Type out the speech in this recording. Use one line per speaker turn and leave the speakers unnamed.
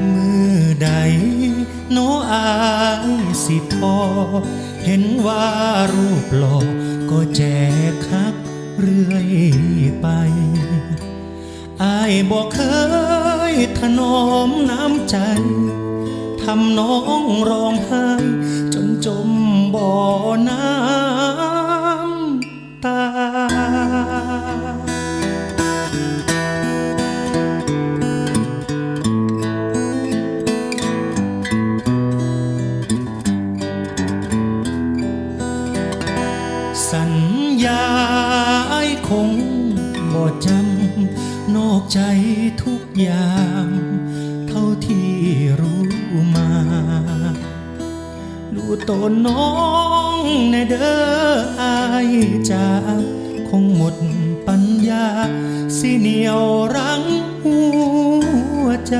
มือใด โนอายสิทอ เห็นว่ารูปหล่อก็แจกคักเรื่อยไป อายบอกเคยถนอมน้ำใจ ทำน้องร้องไห้ จนจมบ่อน้ สัญญาไอ้คงบ่จำนอกใจทุกอย่างเท่าที่รู้มาดูตัวน้องในเด้ออายจาคงหมดปัญญา สิเหนียวรั้งหัวใจ